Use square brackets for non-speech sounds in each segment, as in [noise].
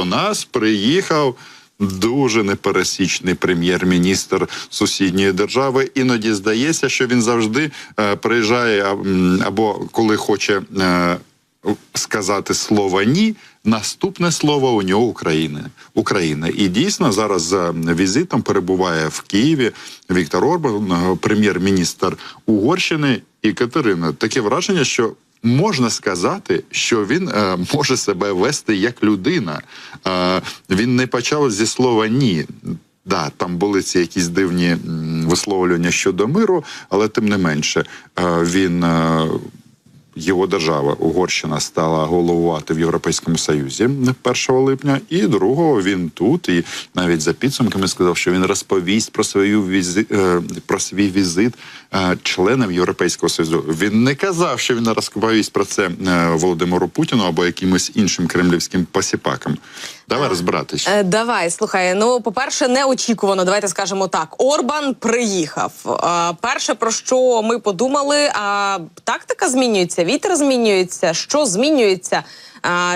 до нас приїхав. Дуже непересічний прем'єр-міністр сусідньої держави. Іноді здається, що він завжди е, приїжджає або коли хоче е, сказати слово ні. Наступне слово у нього Україна. Україна. І дійсно зараз за візитом перебуває в Києві Віктор Орбан, е, прем'єр-міністр Угорщини і Катерина. Таке враження, що можна сказати, що він е, може себе вести як людина. Е, він не почав зі слова ні. Да, там були ці якісь дивні висловлювання щодо миру, але тим не менше е, він. Е, його держава Угорщина стала головувати в Європейському Союзі 1 липня, і другого він тут. І навіть за підсумками сказав, що він розповість про свою візи, е, про свій візит е, членам Європейського Союзу. Він не казав, що він розповість про це е, Володимиру Путіну або якимось іншим кремлівським посіпакам. Давай розбиратись. Е, Давай, слухай. Ну, по-перше, неочікувано, давайте скажемо так. Орбан приїхав. Перше, про що ми подумали, а тактика змінюється, вітер змінюється. Що змінюється?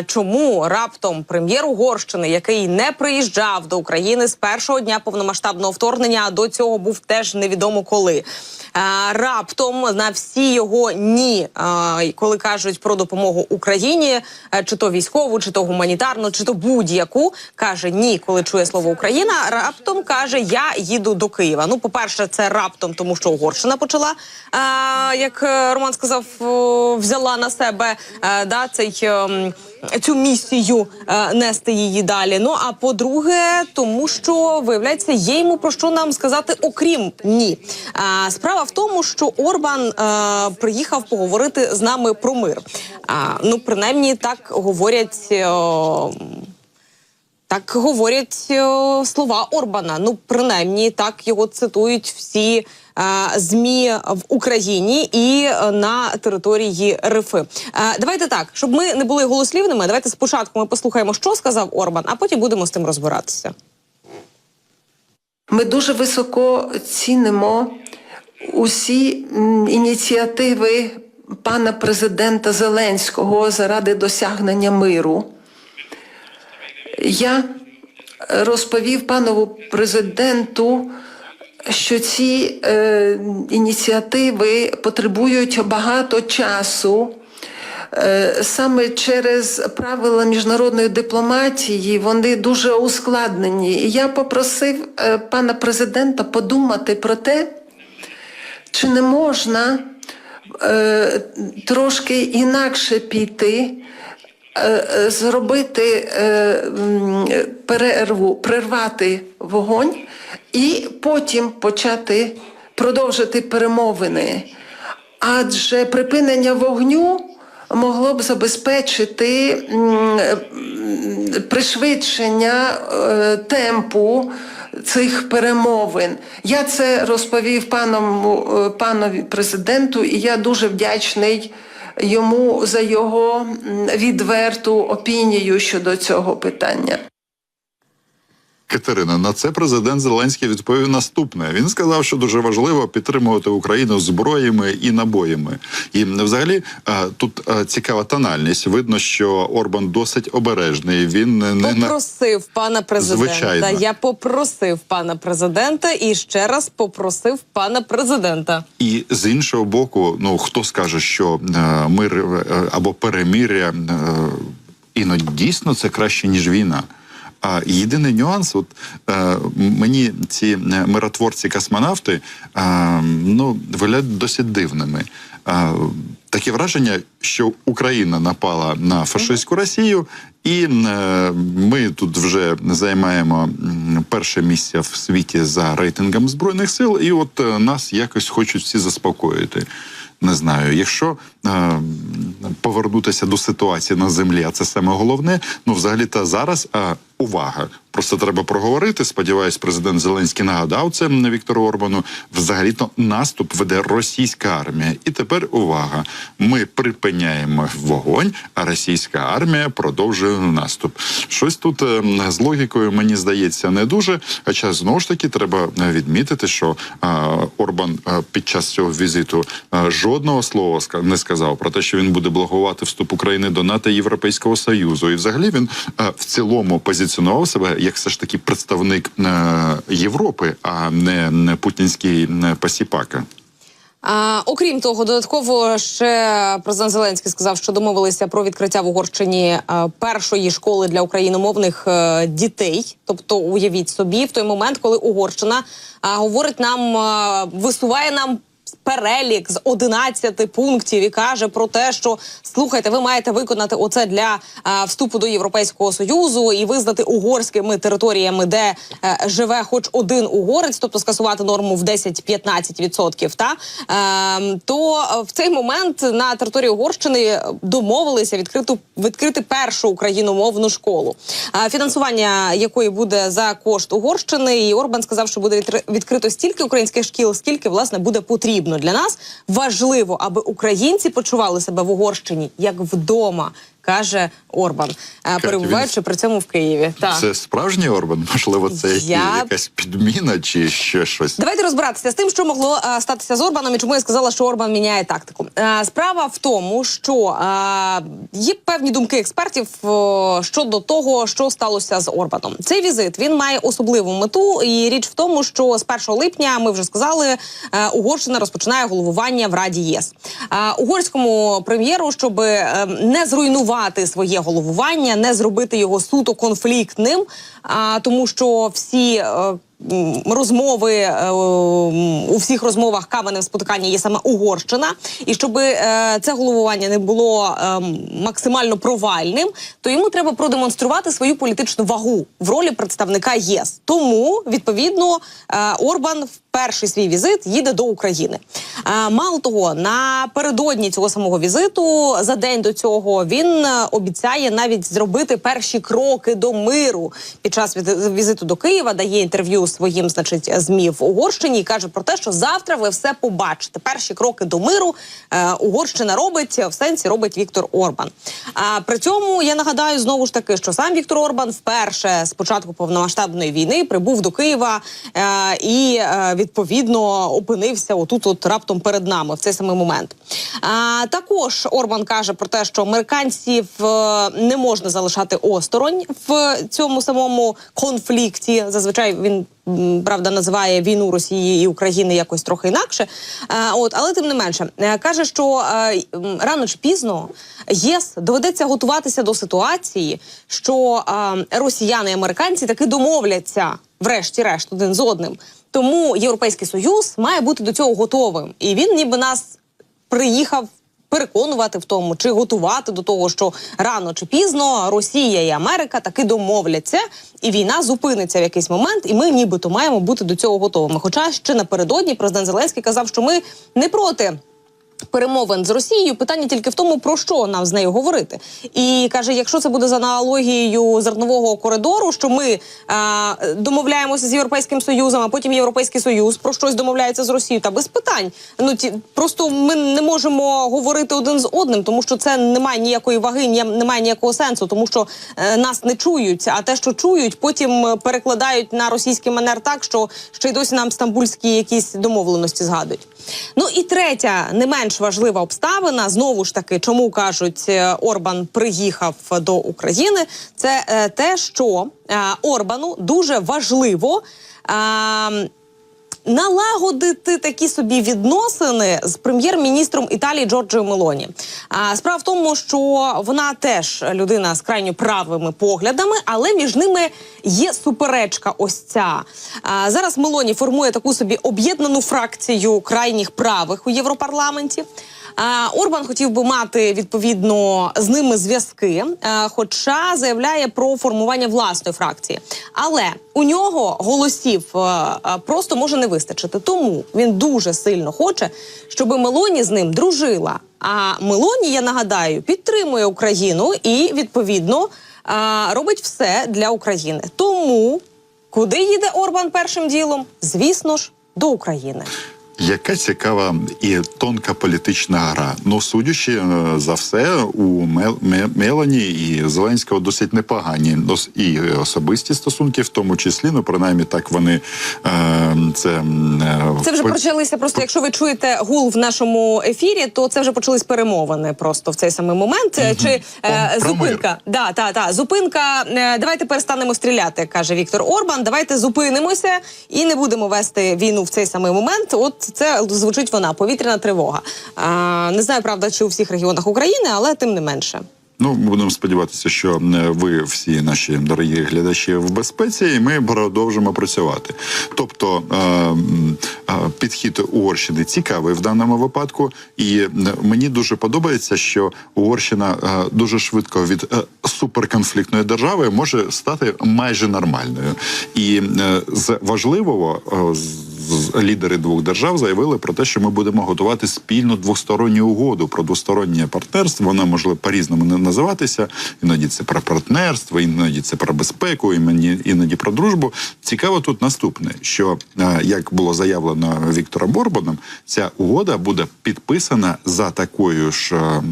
Чому раптом прем'єр Угорщини, який не приїжджав до України з першого дня повномасштабного вторгнення, а до цього був теж невідомо коли. Раптом на всі його ні, коли кажуть про допомогу Україні, е, чи то військову, чи то гуманітарну, чи то будь-яку, каже ні, коли чує слово Україна. Раптом каже: Я їду до Києва. Ну, по перше, це раптом, тому що Угорщина почала, як е, Роман сказав, взяла на себе е, да, цей. Цю місію е, нести її далі. Ну а по-друге, тому що виявляється, є йому про що нам сказати, окрім ні. А, справа в тому, що Орбан е, приїхав поговорити з нами про мир. Ну, принаймні, так говорять. е, так говорять е, слова Орбана. Ну, принаймні, так його цитують всі е, змі в Україні і е, на території РФ. Давайте так, щоб ми не були голослівними. Давайте спочатку ми послухаємо, що сказав Орбан, а потім будемо з тим розбиратися. Ми дуже високо цінимо усі ініціативи пана президента Зеленського заради досягнення миру. Я розповів панову президенту, що ці е, ініціативи потребують багато часу. Е, Саме через правила міжнародної дипломатії вони дуже ускладнені. І я попросив е, пана президента подумати про те, чи не можна е, трошки інакше піти, зробити е, перерву, прервати вогонь і потім почати продовжити перемовини. Адже припинення вогню могло б забезпечити пришвидшення е, темпу цих перемовин. Я це розповів паному, е, панові президенту, і я дуже вдячний йому за його відверту опінію щодо цього питання. Катерина, на це президент Зеленський відповів наступне. Він сказав, що дуже важливо підтримувати Україну зброями і набоями. І взагалі е, тут е, цікава тональність. Видно, що Орбан досить обережний. Він не Попросив пана президента. Звичайно. Я попросив пана президента і ще раз попросив пана президента. і з іншого боку, ну хто скаже, що е, мир або перемир'я іноді дійсно це краще ніж війна. А єдиний нюанс, от е, мені ці е, миротворці-космонавти е, ну виглядають досить дивними. Е, таке враження, що Україна напала на фашистську Росію, і е, ми тут вже займаємо перше місце в світі за рейтингом збройних сил, і от е, нас якось хочуть всі заспокоїти. Не знаю, якщо е, повернутися до ситуації на землі, а це саме головне. Ну, взагалі, та зараз е, увага. Просто треба проговорити. Сподіваюсь, президент Зеленський нагадав це Віктору Орбану. Взагалі то наступ веде російська армія. І тепер увага. Ми припиняємо вогонь, а російська армія продовжує наступ. Щось тут е, з логікою мені здається не дуже. Хоча знову ж таки треба відмітити, що Орбан під час цього візиту жодного слова не сказав про те, що він буде блокувати вступ України до НАТО Європейського Союзу. І взагалі він в цілому позиціонував себе як все ж таки представник е, Європи, а не, путінський пасіпака. А, окрім того, додатково ще президент Зеленський сказав, що домовилися про відкриття в Угорщині е, першої школи для україномовних е, дітей. Тобто, уявіть собі, в той момент, коли Угорщина говорить нам, висуває нам. Перелік з 11 пунктів і каже про те, що слухайте, ви маєте виконати оце для е, вступу до Європейського союзу і визнати угорськими територіями, де е, живе хоч один угорець, тобто скасувати норму в 10-15%, та е, то е, в цей момент на території Угорщини домовилися відкриту відкрити першу україномовну школу, е, фінансування якої буде за кошт Угорщини. І Орбан сказав, що буде відкри- відкрито стільки українських шкіл, скільки власне буде потрібно для нас. Важливо, аби українці почували себе в Угорщині як вдома, каже Орбан, е, перебуваючи при цьому в Києві. Так. Це справжній Орбан? Можливо, це Я- якась підміна чи ще щось. Давайте розбиратися з тим, що могло е, статися з Орбаном, і чому я сказала, що Орбан міняє тактику. Е, справа в тому, що е, є певні думки експертів е, щодо того, що сталося з Орбаном. Цей візит він має особливу мету, і річ в тому, що з 1 липня ми вже сказали, е, Угорщина розпочинає головування в Раді ЄС. Е, угорському прем'єру, щоб е, не зруйнувати своє головування, не зробити його суто конфліктним, а тому, що всі. Розмови е, у всіх розмовах каменем спотикання є саме Угорщина, і щоб е, це головування не було е, максимально провальним, то йому треба продемонструвати свою політичну вагу в ролі представника ЄС. Тому відповідно Орбан в перший свій візит їде до України. Мало того, напередодні цього самого візиту, за день до цього, він обіцяє навіть зробити перші кроки до миру під час візи- візиту до Києва. Дає інтерв'ю своїм, значить, змі в Угорщині і каже про те, що завтра ви все побачите. Перші кроки до миру е, Угорщина робить в сенсі робить Віктор Орбан. А при цьому я нагадаю знову ж таки, що сам Віктор Орбан вперше з початку повномасштабної війни прибув до Києва е, і е, відповідно опинився отут, от раптом перед нами в цей самий момент. А, також Орбан каже про те, що американців е, не можна залишати осторонь в цьому самому конфлікті. Зазвичай він. Правда, називає війну Росії і України якось трохи інакше. Е, от, але тим не менше, е, каже, що е, рано чи пізно ЄС доведеться готуватися до ситуації, що росіяни і американці таки домовляться, врешті-решт, один з одним. Тому Європейський Союз має бути до цього готовим, і він ніби нас приїхав переконувати в тому, чи готувати до того, що рано чи пізно Росія і Америка таки домовляться, і війна зупиниться в якийсь момент, і ми нібито маємо бути до цього готовими. Хоча ще напередодні президент Зеленський казав, що ми не проти. Перемовин з Росією питання тільки в тому, про що нам з нею говорити, і каже: якщо це буде за аналогією зернового коридору, що ми е, домовляємося з європейським союзом, а потім європейський союз про щось домовляється з Росією, та без питань. Ну ті просто ми не можемо говорити один з одним, тому що це не має ніякої ваги, ні, немає ніякого сенсу, тому що е, нас не чують. А те, що чують, потім е, перекладають на російський манер так, що ще й досі нам стамбульські якісь домовленості згадують. Ну і третя, не менш важлива обставина, знову ж таки, чому кажуть, е, Орбан приїхав до України, це е, те, що е, Орбану дуже важливо. Налагодити такі собі відносини з прем'єр-міністром Італії Джорджою Мелоні. А справа в тому, що вона теж людина з крайньо правими поглядами, але між ними є суперечка. Ось ця а, зараз Мелоні формує таку собі об'єднану фракцію крайніх правих у Європарламенті. Орбан хотів би мати відповідно з ними зв'язки, хоча заявляє про формування власної фракції. Але у нього голосів е, е, просто може не вистачити. Тому він дуже сильно хоче, щоб Мелоні з ним дружила. А Мелоні, я нагадаю, підтримує Україну і відповідно е, робить все для України. Тому куди їде Орбан першим ділом? Звісно ж, до України. Яка цікава і тонка політична гра. Ну, судячи е, за все, у Мелані і Зеленського досить непогані і особисті стосунки, в тому числі, ну принаймні так вони е, це е, Це вже по- почалися просто. Якщо ви чуєте гул в нашому ефірі, то це вже почались перемовини просто в цей самий момент. Чи е, зупинка? Да, та, та зупинка. давайте перестанемо стріляти, каже Віктор Орбан. Давайте зупинимося і не будемо вести війну в цей самий момент. От це звучить вона повітряна тривога. А, не знаю, правда, чи у всіх регіонах України, але тим не менше. Ну, будемо сподіватися, що ви всі наші дорогі глядачі в безпеці, і ми продовжимо працювати. Тобто е, е, підхід Угорщини цікавий в даному випадку, і мені дуже подобається, що Угорщина е, дуже швидко від суперконфліктної держави може стати майже нормальною. І з важливого з- лідери двох держав заявили про те, що ми будемо готувати спільну двосторонню угоду про двостороннє партнерство. Вона може по-різному не називатися. Іноді це про партнерство, іноді це про безпеку, іноді, іноді про дружбу. Цікаво тут наступне: що е, як було заявлено Віктором Борбаном, ця угода буде підписана за такою ж е,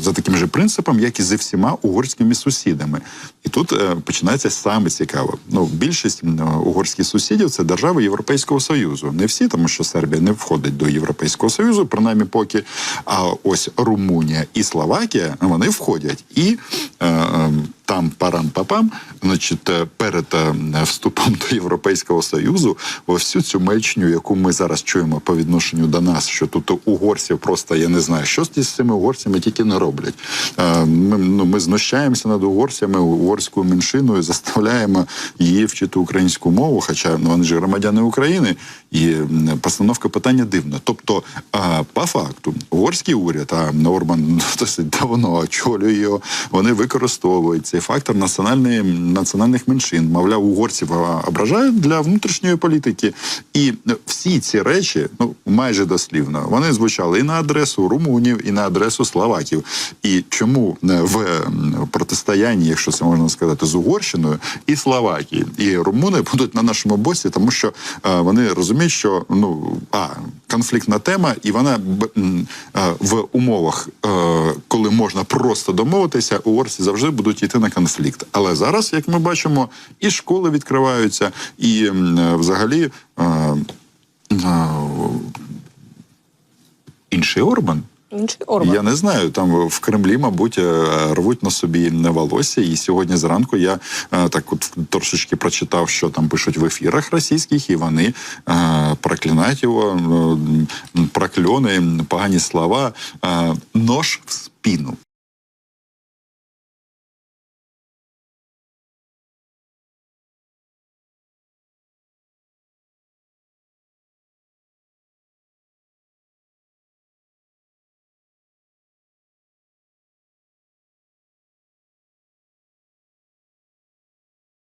за таким же принципом, як і зі всіма угорськими сусідами. І тут е, починається саме цікаво. Ну, більшість угорських сусідів це держави Європейського Союзу. Не всі, тому що Сербія не входить до Європейського Союзу, принаймні поки. А ось Румунія і Словакія вони входять. І е, е, там парам-папам, значить, е, перед е, вступом до Європейського Союзу, всю цю мечню, яку ми зараз чуємо по відношенню до нас, що тут угорців просто я не знаю, що з цими угорцями тільки не роблять. Ми, ну, ми знущаємося над угорцями, угорською меншиною, заставляємо її вчити українську мову, хоча ну, вони ж громадяни України, і постановка питання дивна. Тобто, по факту, угорський уряд, а Орбан [laughs] досить давно очолює його, вони використовують цей фактор національної, національних меншин. Мовляв, угорців ображають для внутрішньої політики. І е, всі ці речі, ну майже дослівно, вони звучали і на адресу румунів, і на адресу словаків. І чому е, в протистоянні, якщо це можна сказати, з Угорщиною і Словакії, і румуни [laughs] будуть на нашому боці, тому що е, вони розуміють, що ну а конфліктна тема, і вона е, в умовах, е, коли можна просто домовитися, угорці завжди будуть йти на конфлікт. Але зараз, як ми бачимо, і школи відкриваються, і е, взагалі. Інший Орбан. Інший орган. Я не знаю. Там в Кремлі, мабуть, е, рвуть на собі не волосся. І сьогодні зранку я е, так от трошечки прочитав, що там пишуть в ефірах російських, і вони е, проклинають його, прокльони, погані слова, нож в спину.